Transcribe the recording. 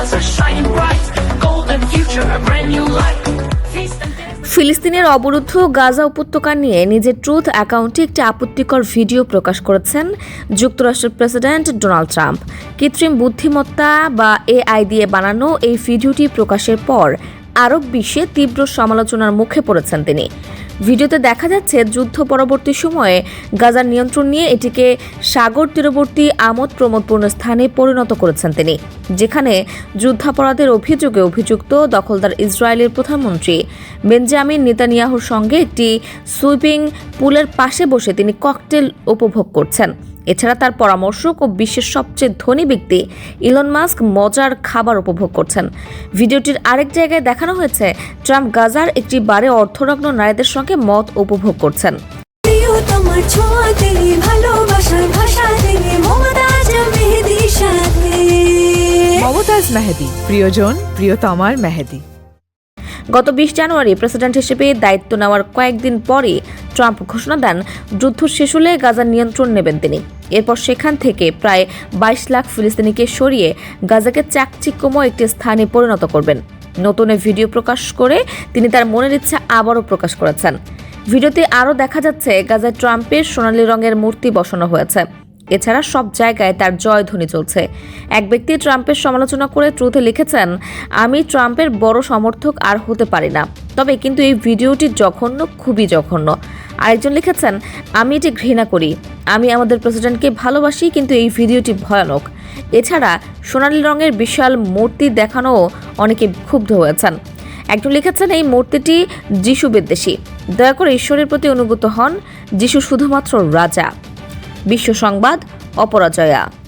stars are shining bright. Golden future, a brand new dance. ফিলিস্তিনের অবরুদ্ধ গাজা উপত্যকা নিয়ে নিজের ট্রুথ অ্যাকাউন্টে একটি আপত্তিকর ভিডিও প্রকাশ করেছেন যুক্তরাষ্ট্রের প্রেসিডেন্ট ডোনাল্ড ট্রাম্প কৃত্রিম বুদ্ধিমত্তা বা এআই দিয়ে বানানো এই ভিডিওটি প্রকাশের পর আরব বিশ্বে তীব্র সমালোচনার মুখে পড়েছেন তিনি ভিডিওতে দেখা যাচ্ছে যুদ্ধ পরবর্তী সময়ে গাজার নিয়ন্ত্রণ নিয়ে এটিকে সাগর তীরবর্তী আমোদ প্রমোদপূর্ণ স্থানে পরিণত করেছেন তিনি, যেখানে যুদ্ধাপরাধের অভিযোগে অভিযুক্ত দখলদার ইসরায়েলের প্রধানমন্ত্রী বেঞ্জামিন নেতানিয়াহুর সঙ্গে একটি সুইপিং পুলের পাশে বসে তিনি ককটেল উপভোগ করছেন। এছাড়া তার পরামর্শক ও বিশ্বের সবচেয়ে ধনী ব্যক্তি ইলন মাস্ক মজার খাবার উপভোগ করছেন। ভিডিওটির আরেক জায়গায় দেখানো হয়েছে ট্রাম্প গাজার একটি বারে অর্থনগ্ন নারীদের সঙ্গে মত উপভোগ করছেন। মমতাজ মেহেদি প্রিয়জন প্রিয়তমার মেহেদি। গত বিশ জানুয়ারি প্রেসিডেন্ট হিসেবে দায়িত্ব নেওয়ার কয়েকদিন পরে ট্রাম্প ঘোষণা দেন, যুদ্ধ শেষ হলে গাজার নিয়ন্ত্রণ নেবেন তিনি। এরপর সেখান থেকে প্রায় বাইশ লাখ ফিলিস্তিনিকে সরিয়ে গাজাকে চাকচিক্যময় একটি স্থানে পরিণত করবেন। নতুন ভিডিও প্রকাশ করে তিনি তার মনের ইচ্ছা আবারও প্রকাশ করেছেন। ভিডিওতে আরও দেখা যাচ্ছে, গাজায় ট্রাম্পের সোনালি রঙের মূর্তি বসানো হয়েছে। এছাড়া সব জায়গায় তার জয়ধ্বনি চলছে। এক ব্যক্তি ট্রাম্পের সমালোচনা করে ট্রুথে লিখেছেন, আমি ট্রাম্পের বড় সমর্থক আর হতে পারি না। তবে কিন্তু এই ভিডিওটি জঘন্য, খুবই জঘন্য। আরেকজন লিখেছেন, আমি এটি ঘৃণা করি। আমি আমাদের প্রেসিডেন্টকে ভালোবাসি, কিন্তু এই ভিডিওটি ভয়ানক। এছাড়া সোনালী রঙের বিশাল মূর্তি দেখানোও অনেকে ক্ষুব্ধ হয়েছেন। একজন লিখেছেন, এই মূর্তিটি যিশু বিদ্বেষী। দয়া করে ঈশ্বরের প্রতি অনুগত হন। যিশু শুধুমাত্র রাজা। বিশ্ব সংবাদ অপরাজয়া।